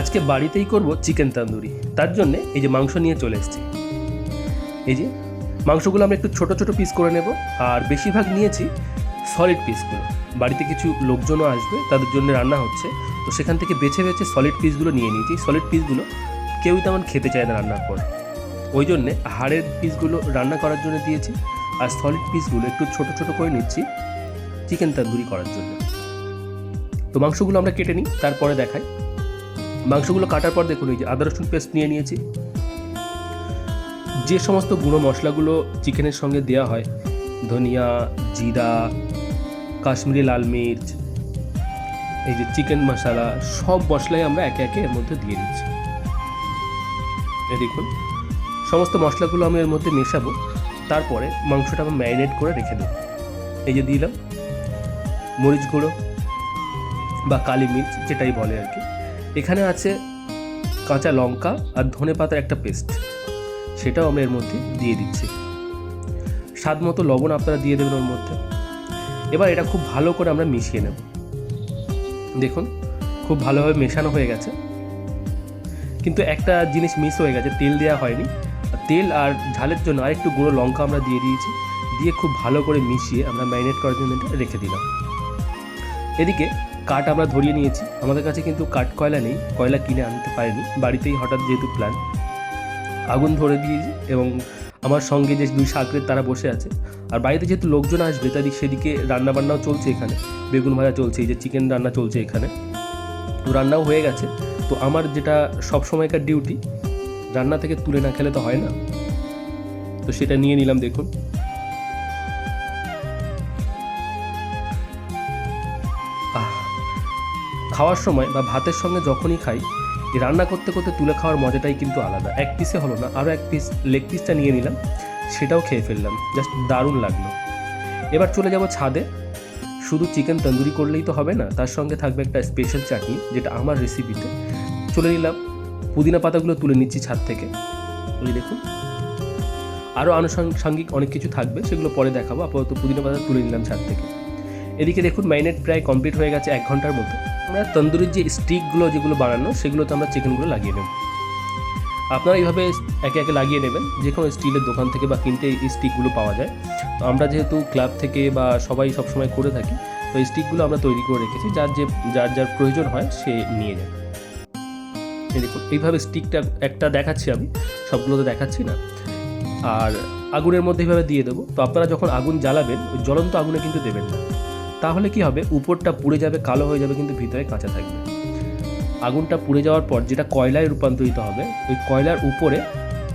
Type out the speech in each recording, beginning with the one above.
আজকে বাড়িতেই করব চিকেন তান্দুরি। তার জন্য এই যে মাংস নিয়ে চলে এসেছি। এই যে, মাংসগুলো আমরা একটু ছোট ছোট পিস করে নেব, আর বেশিরভাগ নিয়েছি সলিড পিসগুলো বাড়িতে কিছু লোকজনও আসবে, তাদের জন্য রান্না হচ্ছে। তো সেখান থেকে বেছে বেছে সলিড পিসগুলো নিয়ে নিয়েছি। সলিড পিসগুলো কেউই তেমন খেতে চায় না রান্নার পর। ওই জন্যে হাড়ের পিসগুলো রান্না করার জন্য দিয়েছি, আর সলিড পিসগুলো একটু ছোট ছোট করে নিচ্ছি চিকেন তান্দুরি করার জন্য। তো মাংসগুলো আমরা কেটে নিই, তারপরে দেখাই। মাংসগুলো কাটার পর দেখুন, এই যে আদা রসুন পেস্ট নিয়ে নিয়েছি। যে সমস্ত গুঁড়ো মশলাগুলো চিকেনের সঙ্গে দেওয়া হয়, ধনিয়া, জিরা, কাশ্মীরি লাল মির্চ, এই যে চিকেন মশলা, সব মশলাই আমরা একে একে এর মধ্যে দিয়ে দিচ্ছি। দেখুন, সমস্ত মশলাগুলো আমি এর মধ্যে মেশাবো, তারপরে মাংসটা আমি ম্যারিনেট করে রেখে দেবো। এই যে দিলাম, মরিচ গুঁড়ো বা কালি মির্চ, যেটাই বলে আর কি। এখানে আছে কাঁচা লঙ্কা আর ধনে পাতার একটা পেস্ট। সেটাও আমরা এর মধ্যে দিয়ে দিচ্ছি। স্বাদ মতো লবণ আপনারা দিয়ে দেবেন ওর মধ্যে। এবার এটা খুব ভালো করে আমরা মিশিয়ে নেব। দেখুন, খুব ভালোভাবে মেশানো হয়ে গেছে। কিন্তু একটা জিনিস মিস হয়ে গেছে, তেল দেওয়া হয়নি। তেল আর ঝালের জন্য আরেকটু গুঁড়ো লঙ্কা আমরা দিয়ে দিয়েছি। দিয়ে খুব ভালো করে মিশিয়ে আমরা ম্যারিনেট করার জন্য রেখে দিলাম। এদিকে কাঠ আমরা ধরিয়ে নিয়েছি। আমাদের কাছে কিন্তু কাঠ কয়লা নেই, কয়লা কিনে আনতে পারিনি। বাড়িতেই হঠাৎ যেহেতু প্ল্যান আগুন ধরে দিয়েছি এবং আমার সঙ্গে যে দুই সাকরের তারা বসে আছে, আর বাড়িতে যেহেতু লোকজন আসবে, তাই সেদিকে রান্না বান্নাও চলছে এখানে। বেগুন ভাজা চলছে, এই যে চিকেন রান্না চলছে এখানে। তো রান্নাও হয়ে গেছে। তো আমার যেটা সব সময়কার ডিউটি রান্না থেকে তুলে না খেলে তো হয় না। তো সেটা নিয়ে নিলাম, দেখুন। খাওয়ার সময় বা ভাতের সঙ্গে যখনই খাই রান্না করতে করতে তুলে খাওয়ার মজাটাই কিন্তু আলাদা। এক পিসে হলো না আরও এক পিস লেগ পিসটা নিয়ে নিলাম, সেটাও খেয়ে ফেললাম জাস্ট দারুণ লাগল। এবার চলে যাব ছাদে। শুধু চিকেন তন্দুরি করলেই তো হবে না, তার সঙ্গে থাকবে একটা স্পেশাল চাটনি, যেটা আমার রেসিপিতে চলে নিলাম, পুদিনা পাতাগুলো তুলে নিচ্ছি ছাদ থেকে। ওই দেখুন। আরও আনুষঙ্গিক অনেক কিছু থাকবে, সেগুলো পরে দেখাবো। আপাতত পুদিনা পাতা তুলে নিলাম ছাদ থেকে। এদিকে দেখুন ম্যারিনেট প্রায় কমপ্লিট হয়ে গেছে এক ঘণ্টার মতো। আমরা তন্দুরির যে স্টিকগুলো যেগুলো বানানো, সেগুলোতে আমরা চিকেনগুলো লাগিয়ে নেব। আপনারা এইভাবে একে একে লাগিয়ে নেবেন, যে কোনো স্টিলের দোকান থেকে বা কিনতে এই স্টিকগুলো পাওয়া যায়। তো আমরা যেহেতু ক্লাব থেকে বা সবাই সবসময় করে থাকি, তো এই স্টিকগুলো আমরা তৈরি করে রেখেছি, যার যে, যার যার প্রয়োজন হয় সে নিয়ে যায় দেখুন, এইভাবে স্টিকটা একটা দেখাচ্ছি আমি সবগুলো তো দেখাচ্ছি না। আর আগুনের মধ্যে এইভাবে দিয়ে দেবো। তো আপনারা যখন আগুন জ্বালাবেন ওই জ্বলন্ত আগুনে কিন্তু দেবেন না। তাহলে কি হবে? উপরটা পুড়ে যাবে, কালো হয়ে যাবে, কিন্তু ভিতরে কাঁচা থাকবে। আগুনটা পুড়ে যাওয়ার পর যেটা কয়লায় রূপান্তরিত হবে, ওই কয়লার উপরে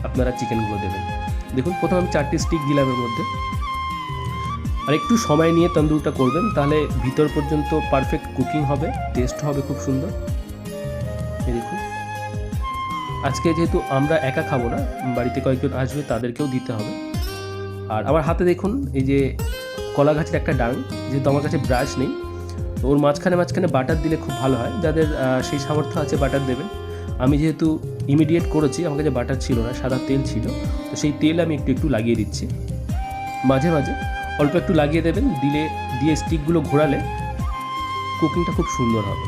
আপনারা চিকেনগুলো দেবেন। দেখুন, প্রথমে আমি চারটি স্টিক দিলাম এর মধ্যে। আর একটু সময় নিয়ে তন্দুরটা করবেন, তাহলে ভিতর পর্যন্ত পারফেক্ট কুকিং হবে, টেস্ট হবে খুব সুন্দর। দেখুন। আজকে যেহেতু আমরা একা খাব না, বাড়িতে কয়েকজন আসবে, তাদেরকেও দিতে হবে। আর আমার হাতে দেখুন, এই যে কলা গাছের একটা ডাং, যেহেতু আমার কাছে ব্রাশ নেই, তো ওর মাঝখানে মাঝখানে বাটার দিলে খুব ভালো হয়। যাদের সেই সামর্থ্য আছে বাটার দেবেন। আমি যেহেতু ইমিডিয়েট করেছি, আমার কাছে বাটার ছিল না, সাদা তেল ছিল, তো সেই তেল আমি একটু একটু লাগিয়ে দিচ্ছি। মাঝে মাঝে অল্প একটু লাগিয়ে দেবেন, দিলে, দিয়ে স্টিকগুলো ঘোরালে কুকিংটা খুব সুন্দর হবে।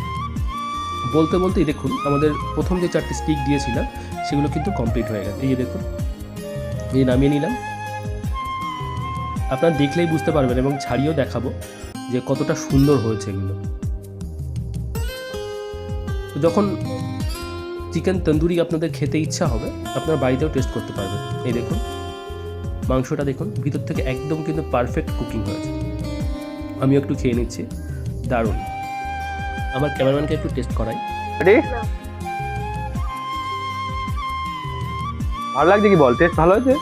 বলতে বলতেই দেখুন, আমাদের প্রথম যে চারটে স্টিক দিয়েছিলাম, সেগুলো কিন্তু কমপ্লিট হয়ে গেছে। এই দেখুন, এই নামিয়ে নিলাম। আপনারা দেখলেই বুঝতে পারবেন এবং ছাড়িয়েও দেখাবো যে কতটা সুন্দর হয়েছে এগুলো। যখন চিকেন তন্দুরি আপনাদের খেতে ইচ্ছা হবে, আপনারা বাড়িতেও টেস্ট করতে পারবেন। এই দেখুন, মাংসটা দেখুন, ভিতর থেকে একদম কিন্তু পারফেক্ট কুকিং হয়েছে। আমিও একটু খেয়ে নিচ্ছি, দারুণ। আমার ক্যামেরাম্যানকে একটু টেস্ট করাই। ভালো লাগছে কি বল? টেস্ট ভালো হয়েছে?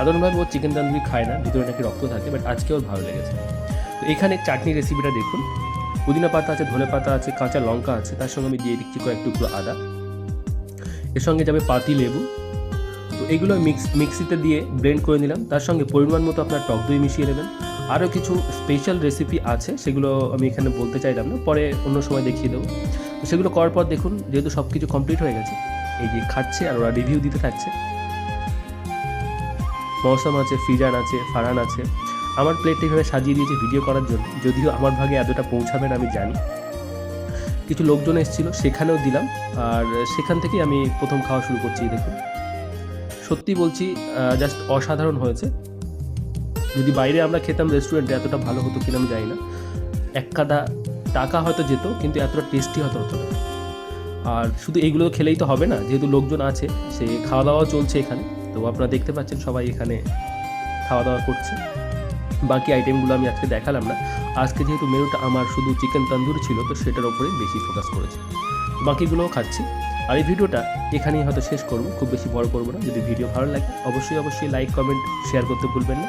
সাধারণভাবে ও চিকেন তন্দুরি খায় না, ভিতরে নাকি রক্ত থাকে বাট আজকে ওর ভালো লেগেছে। তো এখানে চাটনি রেসিপিটা দেখুন। পুদিনা পাতা আছে, ধনে পাতা আছে, কাঁচা লঙ্কা আছে, তার সঙ্গে আমি দিয়ে দিচ্ছি কয়েক টুকরো আদা। এর সঙ্গে যাবে পাতি লেবু। তো এগুলো মিক্স মিক্সিতে দিয়ে ব্লেন্ড করে নিলাম। তার সঙ্গে পরিমাণ মতো আপনার টক দই মিশিয়ে নেবেন। আরও কিছু স্পেশাল রেসিপি আছে, সেগুলো আমি এখানে বলতে চাইলাম না। পরে অন্য সময় দেখিয়ে দেবো। সেগুলো করার পর দেখুন, যেহেতু সব কিছু কমপ্লিট হয়ে গেছে, এই যে খাচ্ছে আর ওরা রিভিউ দিতে থাকছে। মৌসুম আছে ফিজান আছে, ফারান আছে। আমার প্লেটটা এইভাবে সাজিয়ে দিয়েছে ভিডিও করার জন্য। যদিও আমার ভাগে এতটা পৌঁছাবে না, আমি জানি। কিছু লোকজন এসেছিল, সেখানেও দিলাম। আর সেখান থেকেই আমি প্রথম খাওয়া শুরু করছি দেখুন। সত্যি বলছি জাস্ট অসাধারণ হয়েছে। যদি বাইরে আমরা খেতাম রেস্টুরেন্টে এতটা ভালো হতো কিনা আমি জানি না। এক কাদা টাকা হয়তো যেত, কিন্তু এতটা টেস্টি হতো না। আর শুধু এইগুলো খেলেই তো হবে না, যেহেতু লোকজন আছে, সে খাওয়া দাওয়াও চলছে এখানে। তো আপনারা দেখতে পাচ্ছেন সবাই এখানে খাওয়া দাওয়া করছে। বাকি আইটেমগুলো আমি আজকে দেখালাম না। আজকে যেহেতু মেনুটা আমার শুধু চিকেন তন্দুরি ছিল, তো সেটার ওপরেই বেশি ফোকাস করেছি। বাকিগুলোও খাচ্ছি। আর এই ভিডিওটা এখানেই হয়তো শেষ করব, খুব বেশি বড় করব না। যদি ভিডিও ভালো লাগে, অবশ্যই অবশ্যই লাইক কমেন্ট শেয়ার করতে ভুলবেন না।